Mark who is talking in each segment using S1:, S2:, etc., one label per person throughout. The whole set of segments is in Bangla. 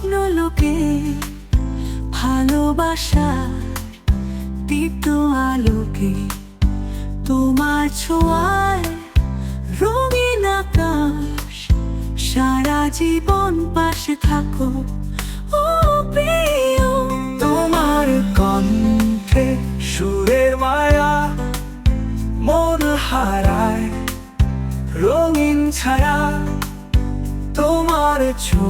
S1: স্বপ্ন লোকে ভালোবাসা দীপ্ত আলোকে তোমার ছোঁয়ায় রঙিন আকাশ, সারা জীবন পাশে থাকো। ও প্রিয়,
S2: তোমার কণ্ঠে সুরের মায়া মন হারায়, রঙিন ছায়া তোমার ছোঁয়ায়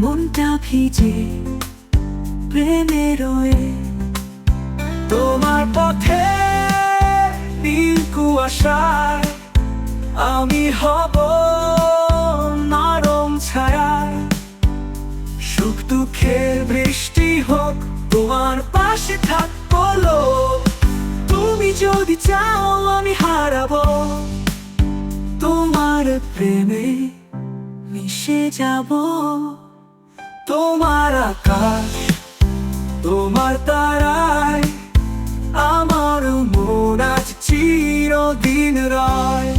S1: মনটা ভিজে, প্রেমে রয়ে।
S2: তোমার পথে আমি হব নরম ছায়া সুখ দুঃখের বৃষ্টি হোক, তোমার পাশে থাকব। তুমি যদি চাও, আমি হারাবো। তোমার প্রেমে
S1: মিশে যাব।
S2: তোমার আকাশ তোমার তারায় আমার মন আজ চিরদিন রায়।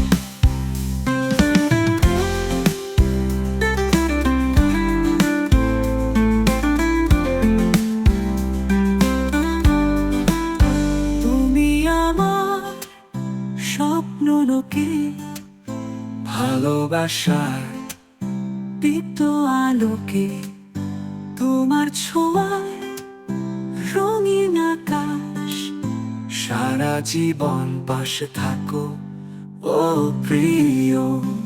S1: স্বপ্ন লোকে
S2: ভালোবাসার
S1: দীপ্ত আলোকে ছোঁয়ায় রঙিন আকাশ।
S2: সারা জীবন পাশে থাকো ও প্রিয়।